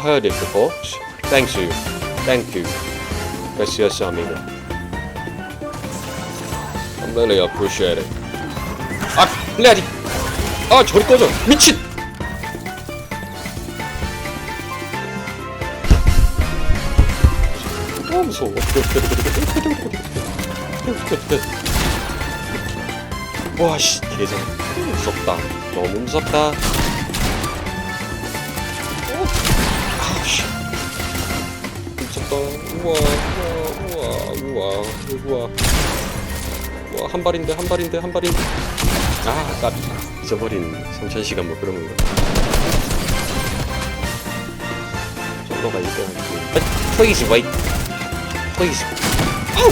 Heard it before. Thank you. Thank you. Gracias, amigo. I really appreciate it. 아, 레아디. 아, 저리 꺼져. 미친. 아, 무서워. 와, 씨, 개장. 무섭다. 너무 무섭다. 미쳤다. 우와, 우와, 우와, 우와, 우와. 우와, 한 발인데, 한 발인데, 한 발인데. 아, 나 잊어버린 성찬 시간 뭐 그런 건가. 정도가 있어야 돼. Please wait. Please. 아우!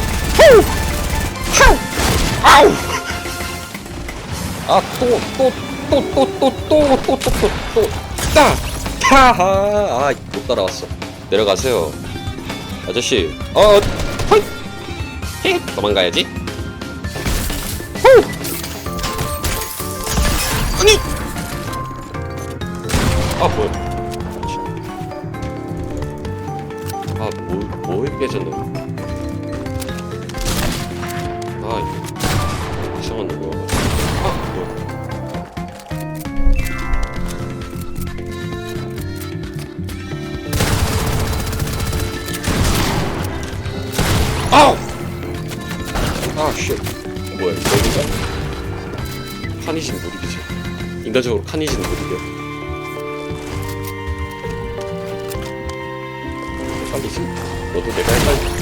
아우! 아우! 아, 또, 또, 또, 또, 또, 또, 또, 또, 또, 또, 따! 타하! 아, 못 따라왔어. 내려가세요. 아저씨, 어, 허이! 히! 도망가야지. 후! 아니! 아, 뭐야. 아우! 아, 쉣. 뭐야, 이거? 카니진 못 이기지. 인간적으로 못 이겨. 빨리지. 너도 내가 헷갈려.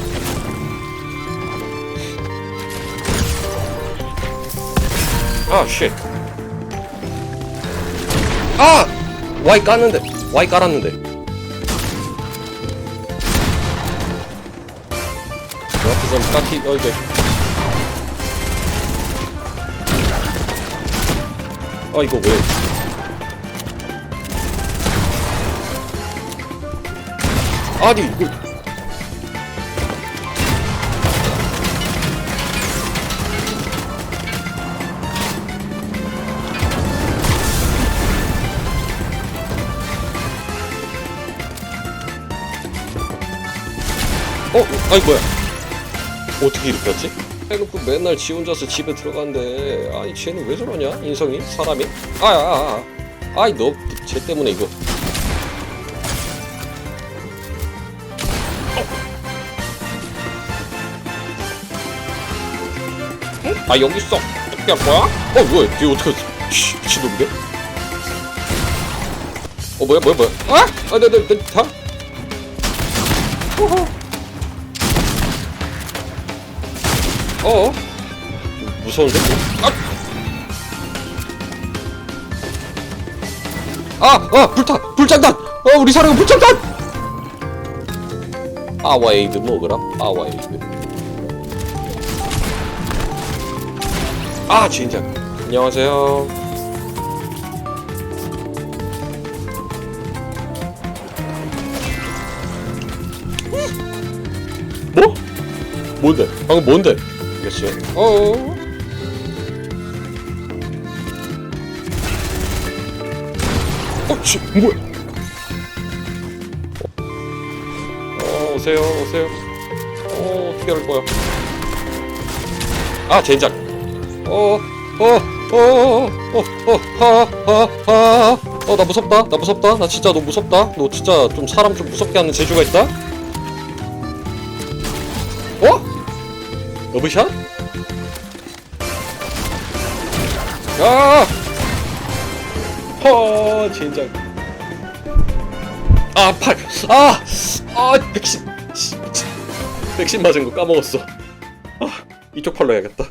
아, 쉣. 아! Y 깠는데. Y 깔았는데. No to są taki, oj, oj. Oj, góry. 아니, 그... 어? 아이 뭐야 어떻게 했지? 해놓고 맨날 지 혼자서 집에 들어가는데 아니 쟤는 왜 저러냐 인성이 사람이 아야 아, 아, 아이 너쟤 때문에 이거 어? 아 여기 있어 어떻게 할 거야? 어 뭐야 뒤 어떻게 씨, 미친놈인데? 어 뭐야 뭐야 뭐야 아? 아네네네 다? 호호 어? 무서운데? 아! 아! 아! 불타! 불장단! 어! 우리 사랑은 불장단! 아와에이드 먹으라 아와에이드 아! 진짜 안녕하세요 뭐? 뭔데? 방금 뭔데? 알겠어요. 어. 어, 씨, 뭐야? 어, 오세요, 오세요. 어, 어떻게 할 거야? 아, 젠장. 어, 어, 어, 어, 어, 어, 하, 하, 하. 어, 나 무섭다. 나 무섭다. 나 진짜 너 무섭다. 너 진짜 좀 사람 좀 무섭게 하는 재주가 있다. 어? 러브샷? 아! 허, 진짜. 아, 팔. 아! 아, 백신. 백신 맞은 거 까먹었어. 아, 이쪽 팔로 해야겠다.